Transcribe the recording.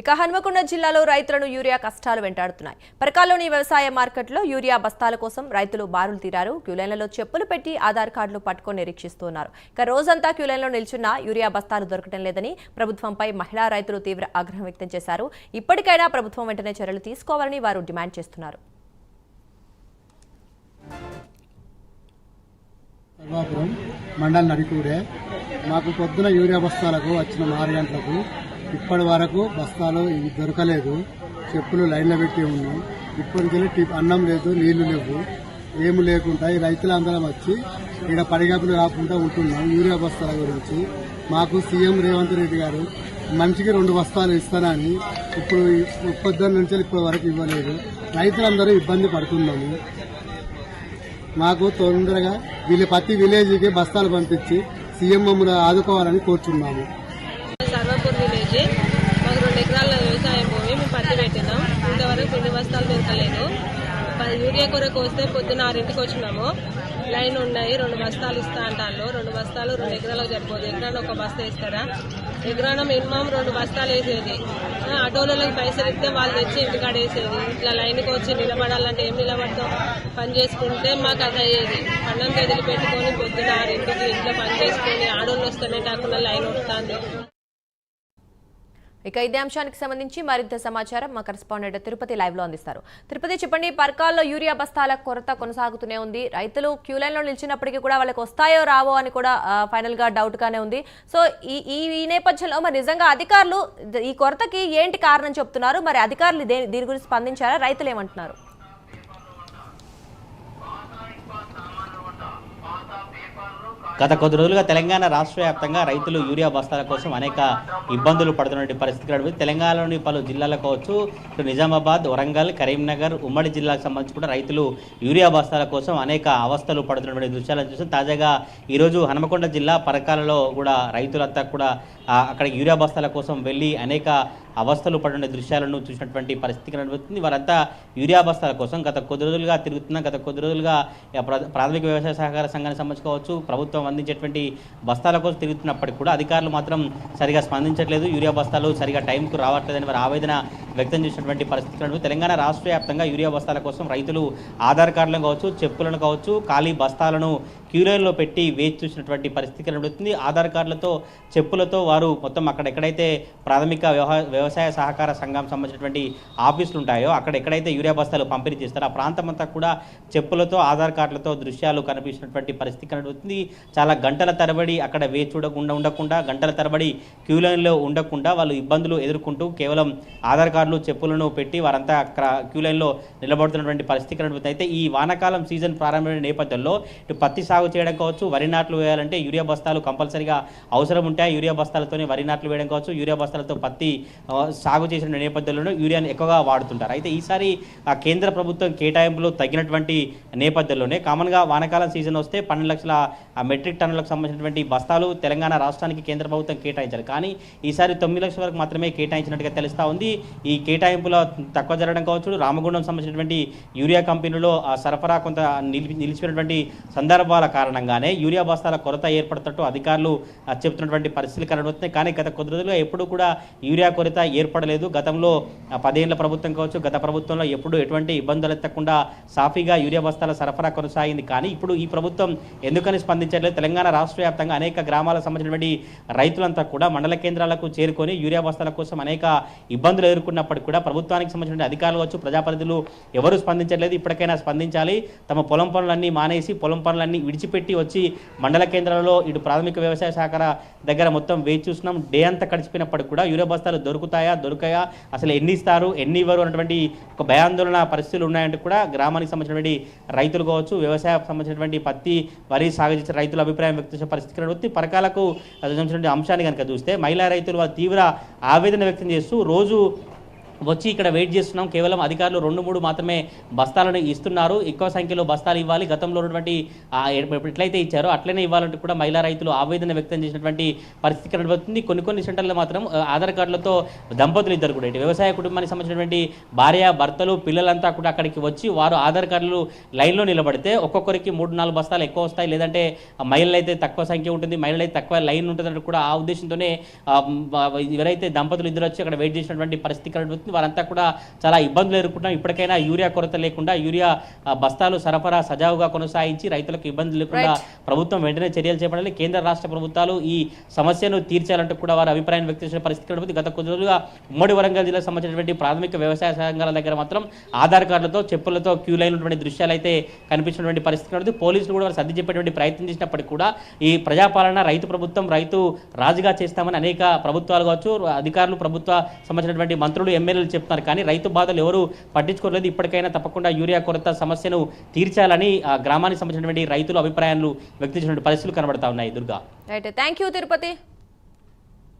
ఇక హన్మకొండ జిల్లాలో రైతులను యూరియా కష్టాలు వెంటాడుతున్నాయి. పరకాల్లోని వ్యవసాయ మార్కెట్లో యూరియా బస్తాల కోసం రైతులు బారులు తీరారు. క్యూలైన్లలో చెప్పులు పెట్టి ఆధార్ కార్డులు పట్టుకొని నిరీక్షిస్తున్నారు. ఇక రోజంతా క్యూలైన్లో నిల్చున్న యూరియా బస్తాలు దొరకడం లేదని ప్రభుత్వంపై మహిళా రైతులు తీవ్ర ఆగ్రహం వ్యక్తం చేశారు. ఇప్పటికైనా ప్రభుత్వం వెంటనే చర్యలు తీసుకోవాలని వారు డిమాండ్ చేస్తున్నారు. మండల్ నడికూడే మాకు పొద్దున యూరియా బస్తాలకు వచ్చిన ఆరు గంటలకు ఇప్పటి వరకు బస్తాలు ఇవి దొరకలేదు. చెప్పులు లైన్లో పెట్టి ఉన్నాం. ఇప్పటికెళ్ళి అన్నం లేదు నీళ్ళు లేవు ఏమి లేకుండా రైతులందరం వచ్చి ఇక్కడ పడిగాపులు కాకుండా ఉంటున్నాం యూరియా బస్తాల గురించి. మాకు సీఎం రేవంత్ రెడ్డి గారు మనిషికి రెండు బస్తాలు ఇస్తానని ఇప్పుడు ఈ పొద్దున్న నుంచి ఇప్పటి వరకు ఇవ్వలేదు. రైతులందరూ ఇబ్బంది పడుతున్నాము. మాకు తొందరగా వీళ్ళ ప్రతి విలేజ్కి బస్తాలు పంపించి సీఎం మమ్మల్ని ఆదుకోవాలని కోరుచున్నాము. సర్వపూర్ మాకు రెండు ఎకరాల వ్యవసాయం భూమి మేము పత్తి పెట్టినాం. ఇంతవరకు పిండి బస్తాలు దొరకలేదు. పది యూరియా కొరకు వస్తే పొద్దున్న ఆరింటికి వచ్చినాము. లైన్ ఉన్నాయి రెండు బస్తాలు ఇస్తా అంటారు రెండు బస్తాలు రెండు ఎకరాలకు సరిపోదు. ఎకరాన ఒక బస్తా ఇస్తారా ఎకరాన మినిమం రెండు బస్తాలు వేసేది. ఆ, పైసలు ఇస్తే వాళ్ళు తెచ్చి ఇంటికాడ వేసేది. ఇట్లా లైన్కి వచ్చి నిలబడాలంటే ఏం నిలబడతాం? పని చేసుకుంటే మాకు అది అయ్యేది అన్నం గదిలి పెట్టుకొని పొద్దున ఆరింటికి ఇంట్లో పని చేసుకొని ఆడోళ్ళు వస్తేనే కాకుండా లైన్ వస్తుంది. ఇక ఇదే అంశానికి సంబంధించి మరింత సమాచారం మా కరెస్పాండెంట్ తిరుపతి లైవ్లో అందిస్తారు. తిరుపతి చెప్పండి పర్కాల్లో యూరియా బస్తాల కొరత కొనసాగుతూనే ఉంది. రైతులు క్యూ లైన్లో నిలిచినప్పటికీ కూడా వాళ్ళకి వస్తాయో రావో అని కూడా ఫైనల్గా డౌట్ గానే ఉంది. సో ఈ ఈ ఈ నేపథ్యంలో మరి నిజంగా అధికారులు ఈ కొరతకి ఏంటి కారణం చెప్తున్నారు? మరి అధికారులు దీని గురించి స్పందించారా? రైతులు ఏమంటున్నారు? గత కొద్ది రోజులుగా తెలంగాణ రాష్ట్ర వ్యాప్తంగా రైతులు యూరియా బస్తాల కోసం అనేక ఇబ్బందులు పడుతున్న పరిస్థితి కనబడి తెలంగాణలోని పలు జిల్లాల కావచ్చు ఇటు నిజామాబాద్ వరంగల్ కరీంనగర్ ఉమ్మడి జిల్లాకు సంబంధించి కూడా రైతులు యూరియా బస్తాల కోసం అనేక అవస్థలు పడుతున్నటువంటి దృశ్యాలను చూసాం తాజాగా ఈరోజు హనుమకొండ జిల్లా పరకాలలో కూడా రైతులంతా కూడా అక్కడ యూరియా బస్తాల కోసం వెళ్ళి అనేక అవస్థలు పడిన దృశ్యాలను చూసినటువంటి పరిస్థితి కనబడుతుంది. వారంతా యూరియా బస్తాల కోసం గత కొద్ది రోజులుగా తిరుగుతున్న గత కొద్ది రోజులుగా ప్రాథమిక వ్యవసాయ సహకార సంఘానికి సంబంధించి కావచ్చు ప్రభుత్వం అందించేటువంటి బస్తాల కోసం తిరుగుతున్నప్పటికీ కూడా అధికారులు మాత్రం సరిగా స్పందించట్లేదు. యూరియా బస్తాలు సరిగా టైంకు రావట్లేదని వారి ఆవేదన వ్యక్తం చేసినటువంటి పరిస్థితి కనబడుతుంది. తెలంగాణ రాష్ట్ర వ్యాప్తంగా యూరియా బస్తాల కోసం రైతులు ఆధార్ కార్డులను కావచ్చు చెప్పులను కావచ్చు ఖాళీ బస్తాలను క్యూరియర్లో పెట్టి వేచి చూసినటువంటి పరిస్థితి కనబడుతుంది. ఆధార్ కార్డులతో చెప్పులతో వారు మొత్తం అక్కడ ఎక్కడైతే ప్రాథమిక వ్యవహ- వ్యవసాయ సహకార సంఘం సంబంధించినటువంటి ఆఫీసులు ఉంటాయో అక్కడ ఎక్కడైతే యూరియా బస్తాలు పంపిణీ చేస్తారో ఆ ప్రాంతం అంతా కూడా చెప్పులతో ఆధార్ కార్డులతో దృశ్యాలు కనిపిస్తున్నటువంటి పరిస్థితి కనబడుతుంది. చాలా గంటల తరబడి అక్కడ వేచి చూడకుండా ఉండకుండా గంటల తరబడి క్యూలైన్లో ఉండకుండా వాళ్ళు ఇబ్బందులు ఎదుర్కొంటూ కేవలం ఆధార్ కార్డులు చెప్పులను పెట్టి వారంతా అక్కడ క్యూ నిలబడుతున్నటువంటి పరిస్థితి కనబడుతుంది. అయితే ఈ వానాకాలం సీజన్ ప్రారంభమైన నేపథ్యంలో ఇటు పత్తి సాగు చేయడం కావచ్చు వరి నాట్లు వేయాలంటే యూరియా బస్తాలు కంపల్సరీగా అవసరం ఉంటాయి. యూరియా బస్తాలతోనే వరి నాట్లు వేయడం కావచ్చు యూరియా బస్తాలతో పత్తి సాగు చేసిన నేపథ్యంలో యూరియాను ఎక్కువగా వాడుతుంటారు. అయితే ఈసారి కేంద్ర ప్రభుత్వం కేటాయింపులు తగ్గినటువంటి నేపథ్యంలోనే కామన్గా వానకాలం సీజన్ వస్తే పన్నెండు లక్షల మెట్రిక్ టన్నులకు సంబంధించినటువంటి బస్తాలు తెలంగాణ రాష్ట్రానికి కేంద్ర ప్రభుత్వం కేటాయించారు కానీ ఈసారి తొమ్మిది లక్షల వరకు మాత్రమే కేటాయించినట్టుగా తెలుస్తూ ఉంది. ఈ కేటాయింపులో తక్కువ జరగడం కావచ్చు రామగుండం సంబంధించినటువంటి యూరియా కంపెనీలో సరఫరా కొంత నిలిపి నిలిచిపోయినటువంటి సందర్భాల కారణంగానే యూరియా బస్తాల కొరత ఏర్పడుతున్నట్టు అధికారులు చెబుతున్నటువంటి పరిస్థితులు కనబడుతున్నాయి. కానీ గత కొద్ది రోజులుగా ఎప్పుడూ కూడా యూరియా కొరత ఏర్పడలేదు. గతంలో ఆ, పదేళ్ళ ప్రభుత్వం కావచ్చు గత ప్రభుత్వంలో ఎప్పుడు ఎటువంటి ఇబ్బందులు ఎత్తకుండా సాఫీగా యూరియా బస్తాల సరఫరా కొనసాగింది. కానీ ఇప్పుడు ఈ ప్రభుత్వం ఎందుకని స్పందించట్లేదు? తెలంగాణ రాష్ట్ర వ్యాప్తంగా అనేక గ్రామాలకు సంబంధించినటువంటి రైతులంతా కూడా మండల కేంద్రాలకు చేరుకొని యూరియా బస్తాల కోసం అనేక ఇబ్బందులు ఎదుర్కొన్నప్పటికీ కూడా ప్రభుత్వానికి సంబంధించిన అధికారులు కావచ్చు ప్రజాప్రతినిధులు ఎవరు స్పందించట్లేదు. ఇప్పటికైనా స్పందించాలి. తమ పొలం పనులన్నీ మానేసి పొలం పనులన్నీ విడిచిపెట్టి వచ్చి మండల కేంద్రాలలో ఇటు ప్రాథమిక వ్యవసాయ శాఖ దగ్గర మొత్తం వేచి చూసినాం డే అంతా గడిచిపోయినప్పటికి కూడా యూరియా బస్తాలు దొరుకుతాయా? దొరకాయా? అసలు ఎన్ని ఇస్తారు? ఎన్ని ఇవ్వరు? అన్నటువంటి ఒక భయాందోళన పరిస్థితులు ఉన్నాయంటే కూడా గ్రామానికి సంబంధించినటువంటి రైతులు కావచ్చు వ్యవసాయ సంబంధించినటువంటి పత్తి వరి సాగు చేసే రైతుల అభిప్రాయం వ్యక్తం చేసే పరిస్థితి కనబడుతుంది పరకాలకు సంబంధించినటువంటి అంశాన్ని కనుక చూస్తే మహిళా రైతులు వారు తీవ్ర ఆవేదన వ్యక్తం చేస్తూ రోజు వచ్చి ఇక్కడ వెయిట్ చేస్తున్నాం. కేవలం అధికారులు రెండు మూడు మాత్రమే బస్తాలను ఇస్తున్నారు. ఎక్కువ సంఖ్యలో బస్తాలు ఇవ్వాలి. గతంలో ఉన్నటువంటి ఎట్లయితే ఇచ్చారో అట్లనే ఇవ్వాలంటూ కూడా మహిళా రైతులు ఆవేదన వ్యక్తం చేసినటువంటి పరిస్థితి కనబడుతుంది. కొన్ని కొన్ని సెంటర్లో మాత్రం ఆధార్ కార్డులతో దంపతులు ఇద్దరు కూడా. వ్యవసాయ కుటుంబానికి సంబంధించినటువంటి భార్య భర్తలు పిల్లలంతా కూడా అక్కడికి వచ్చి వారు ఆధార్ కార్డులు లైన్లో నిలబడితే ఒక్కొక్కరికి మూడు నాలుగు బస్తాలు ఎక్కువ వస్తాయి. లేదంటే మహిళలైతే మహిళలు అయితే తక్కువ సంఖ్య ఉంటుంది. మహిళలు అయితే తక్కువ లైన్ ఉంటుందంటే కూడా ఆ ఉద్దేశంతోనే ఎవరైతే దంపతులు ఇద్దరు వచ్చి అక్కడ వెయిట్ చేసినటువంటి పరిస్థితి కనబడుతుంది. వారంతా కూడా చాలా ఇబ్బందులు ఎదుర్కొంటున్నారు ఇప్పటికైనా యూరియా కొరత లేకుండా యూరియా బస్తాలు సరఫరా సజావుగా కొనసాగించి రైతులకు ఇబ్బంది లేకుండా ప్రభుత్వం వెంటనే చర్యలు చేపట్టాలి. కేంద్ర రాష్ట్ర ప్రభుత్వాలు ఈ సమస్యను తీర్చాలంటూ కూడా వారు అభిప్రాయం వ్యక్తం చేసిన పరిస్థితి కనబడుతుంది. గత కొద్ది రోజులుగా ఉమ్మడి వరంగల్ జిల్లాకు సంబంధించినటువంటి ప్రాథమిక వ్యవసాయ సంఘాల దగ్గర మాత్రం ఆధార్ కార్డులతో చెప్పులతో క్యూ లైన్ ఉన్నటువంటి దృశ్యాలు అయితే కనిపించినటువంటి పరిస్థితి కనబడుతుంది. పోలీసులు కూడా వారు సర్ది చెప్పేటువంటి ప్రయత్నం చేసినప్పటికీ కూడా ఈ ప్రజాపాలన రైతు ప్రభుత్వం రైతు రాజుగా చేస్తామని అనేక ప్రభుత్వాలు కావచ్చు అధికారులు ప్రభుత్వ సంబంధించినటువంటి మంత్రులు ఎమ్మెల్యేలు చెప్తున్నారు. కానీ రైతు బాధలు ఎవరు పట్టించుకోలేదు. ఇప్పటికైనా తప్పకుండా యూరియా కొరత సమస్యను తీర్చాలని ఆ గ్రామానికి సంబంధించినటువంటి రైతులు అభిప్రాయాలు వ్యక్తించినటువంటి పరిస్థితులు కనబడతా ఉన్నాయి. Durga. Right thank you Tirupati